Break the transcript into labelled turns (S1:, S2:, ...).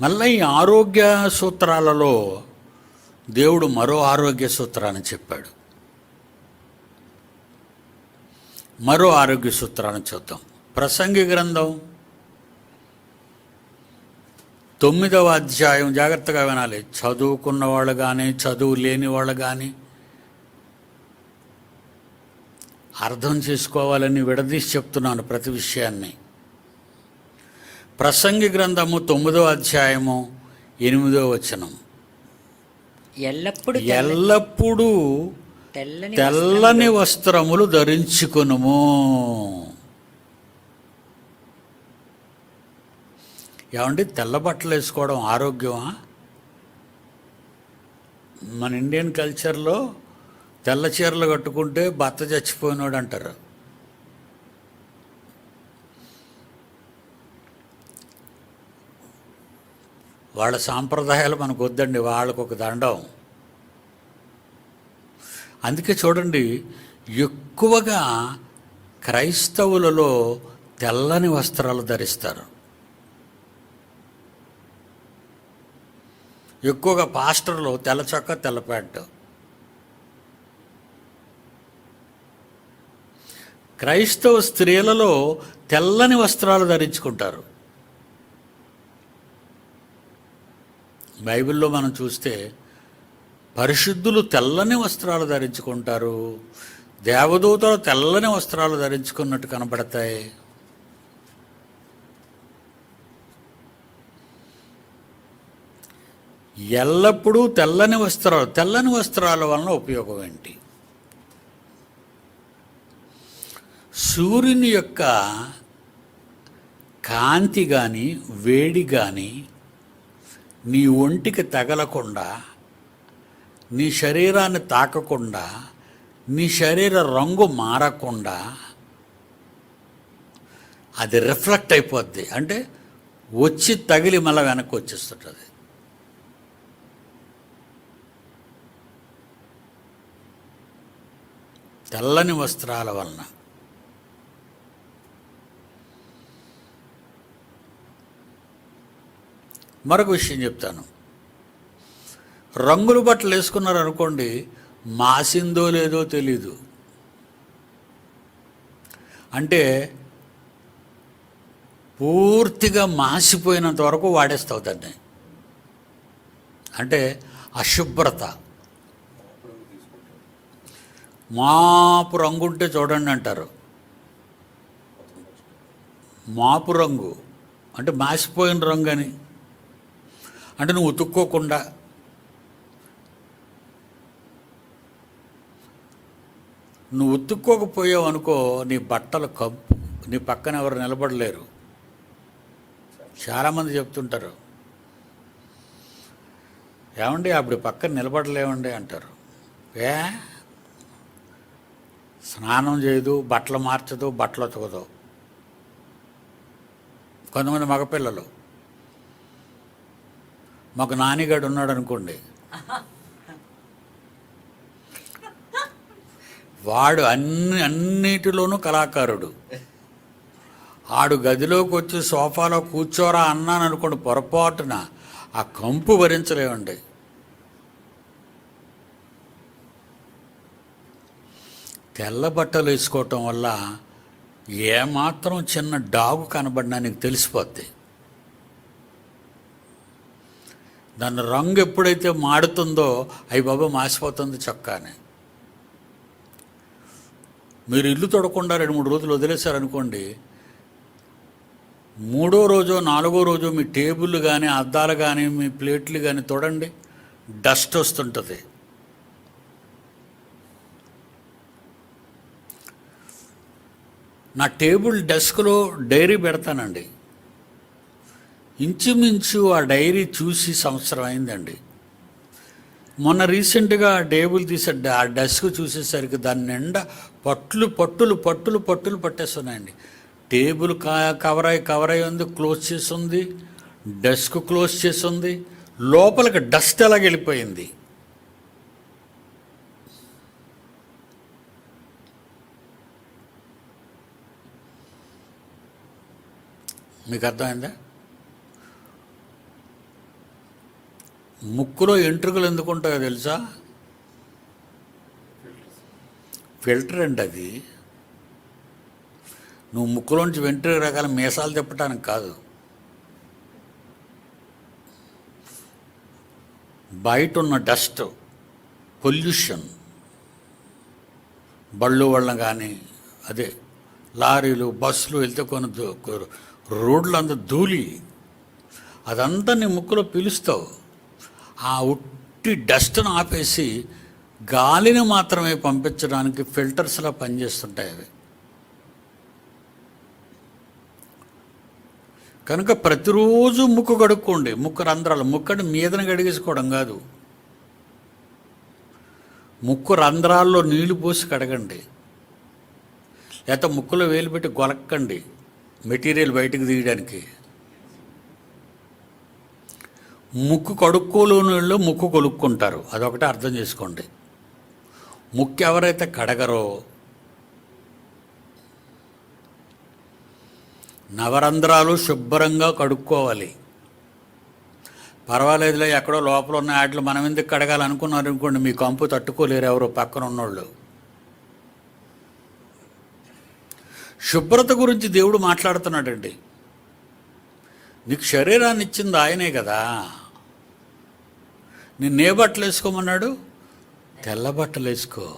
S1: మళ్ళీ ఈ ఆరోగ్య సూత్రాలలో దేవుడు మరో ఆరోగ్య సూత్రాన్ని చెప్పాడు. మరో ఆరోగ్య సూత్రాన్ని చూద్దాం. ప్రసంగి గ్రంథం తొమ్మిదవ అధ్యాయం జాగ్రత్తగా వినాలి. చదువుకున్న వాళ్ళు కానీ చదువు లేని వాళ్ళు కానీ అర్థం చేసుకోవాలని విడదీసి చెప్తున్నాను ప్రతి విషయాన్ని. ప్రసంగి గ్రంథము తొమ్మిదవ అధ్యాయము ఎనిమిదో వచనం.
S2: ఎల్లప్పుడు
S1: ఎల్లప్పుడూ
S2: తెల్లని
S1: తెల్లని వస్త్రములు ధరించుకునుము. ఏమండి తెల్ల బట్టలు వేసుకోవడం ఆరోగ్యమా? మన ఇండియన్ కల్చర్లో తెల్ల చీరలు కట్టుకుంటే భర్త చచ్చిపోయినాడు అంటారు వాళ్ళ సాంప్రదాయాలు మనకు వద్దండి వాళ్ళకు ఒక దండం. అందుకే చూడండి ఎక్కువగా క్రైస్తవులలో తెల్లని వస్త్రాలు ధరిస్తారు. ఎక్కువగా పాస్టర్లు తెల్ల చొక్క తెల్ల ప్యాంటు. క్రైస్తవ స్త్రీలలో తెల్లని వస్త్రాలు ధరించుకుంటారు. బైబిల్లో మనం చూస్తే పరిశుద్ధులు తెల్లని వస్త్రాలు ధరించుకుంటారు దేవదూతలు తెల్లని వస్త్రాలు ధరించుకున్నట్టు కనబడతాయి ఎల్లప్పుడూ తెల్లని వస్త్రాలు తెల్లని వస్త్రాల వలన ఉపయోగం ఏంటి? సూర్యుని యొక్క కాంతి కానీ వేడి కానీ నీ ఒంటికి తగలకుండా నీ శరీరాన్ని తాకకుండా నీ శరీర రంగు మారకుండా అది రిఫ్లెక్ట్ అయిపోద్ది. అంటే వచ్చి తగిలి మళ్ళీ వెనక్కి వచ్చేస్తుంటుంది. తెల్లని వస్త్రాల వలన మరొక విషయం చెప్తాను. రంగులు బట్టలు వేసుకున్నారు అనుకోండి మాసిందో లేదో తెలీదు. అంటే పూర్తిగా మాసిపోయినంత వరకు వాడేస్తావు దాన్ని. అంటే అశుభ్రత. మాపు రంగు ఉంటే చూడండి అంటారు. మాపు రంగు. అంటే మాసిపోయిన రంగు అని అంటే నువ్వు ఉతుక్కోకుండా. నువ్వు ఉతుక్కోకపోయావు అనుకో నీ బట్టలు కప్పు నీ పక్కన ఎవరు నిలబడలేరు. చాలామంది చెప్తుంటారు. ఏమండి అప్పుడు పక్కన నిలబడలేమండి అంటారు. ఏ? స్నానం చేయదు బట్టలు మార్చదు బట్టలు ఉతకదు. కొంతమంది మగపిల్లలు. మాకు నానిగాడు ఉన్నాడు అనుకోండి. వాడు అన్ని అన్నిటిలోనూ కళాకారుడు. ఆడు గదిలోకి వచ్చి సోఫాలో కూర్చోరా అన్నాను అనుకోండి పొరపాటున ఆ కంపు భరించలేమండి. తెల్ల బట్టలు వేసుకోవటం వల్ల ఏమాత్రం చిన్న డాగు కనబడినా నీకు తెలిసిపోద్ది. దాని రంగు ఎప్పుడైతే మాడుతుందో అవి బాబా మాసిపోతుంది చొక్కానే. మీరు ఇల్లు తొడకుండా రెండు మూడు రోజులు వదిలేశారనుకోండి మూడో రోజు నాలుగో రోజు మీ టేబుల్ కానీ అద్దాలు కానీ మీ ప్లేట్లు కానీ తొడండి డస్ట్ వస్తుంటుంది. నా టేబుల్ డెస్క్లో డైరీ పెడతానండి. ఇంచుమించు ఆ డైరీ చూసి సంవత్సరం అయిందండి. మొన్న రీసెంట్గా ఆ టేబుల్ తీసే ఆ డెస్క్ చూసేసరికి దాని నిండా పట్లు పట్టులు పట్టులు పట్టులు పట్టేస్తున్నాయండి. టేబుల్ కా కవర్ అయి కవర్ అయి ఉంది క్లోజ్ చేసి ఉంది డెస్క్ క్లోజ్ చేసి ఉంది లోపలికి డస్ట్ ఎలా వెళ్ళిపోయింది? మీకు అర్థమైందా? ముక్కులో ఎంట్రుకలు ఎందుకు ఉంటాయో తెలుసా? ఫిల్టర్ అండి అది. నువ్వు ముక్కులోంచి వెంట్రుక రకాల మీసాలు తిప్పటానికి కాదు. బయట ఉన్న డస్ట్ పొల్యూషన్ బళ్ళు వల్ల కానీ అదే లారీలు బస్సులు వెళ్తే కొన్ని రోడ్లంతా రోడ్లు అంత ధూళి. అదంతా నీ ముక్కులో పిలుస్తావు. ఆ ఉట్టి డస్ట్ను ఆపేసి గాలిని మాత్రమే పంపించడానికి ఫిల్టర్స్లా పనిచేస్తుంటాయి అవి. కనుక ప్రతిరోజు ముక్కు కడుక్కోండి. ముక్కు రంధ్రాలు ముక్కని మీదన కడిగేసుకోవడం కాదు. ముక్కు రంధ్రాల్లో నీళ్ళు పోసి కడగండి. లేకపోతే ముక్కులో వేలు పెట్టి గొలక్కండి. మెటీరియల్ బయటకు తీయడానికి. ముక్కు కడుక్కోలేని వాళ్ళు ముక్కు కొలుక్కుంటారు. అదొకటి అర్థం చేసుకోండి. ముక్కు ఎవరైతే కడగరో నవరంధ్రాలు శుభ్రంగా కడుక్కోవాలి. పర్వాలేదులే ఎక్కడో లోపల ఉన్న వాటిలో మనం ఎందుకు కడగాలనుకున్నారు అనుకోండి మీ కంపు తట్టుకోలేరు ఎవరు పక్కన ఉన్నోళ్ళు. శుభ్రత గురించి దేవుడు మాట్లాడుతున్నాడండి. నీకు శరీరాన్ని ఇచ్చింది ఆయనే కదా. నిన్నే బట్టలు వేసుకోమన్నాడు? తెల్ల బట్టలు వేసుకో.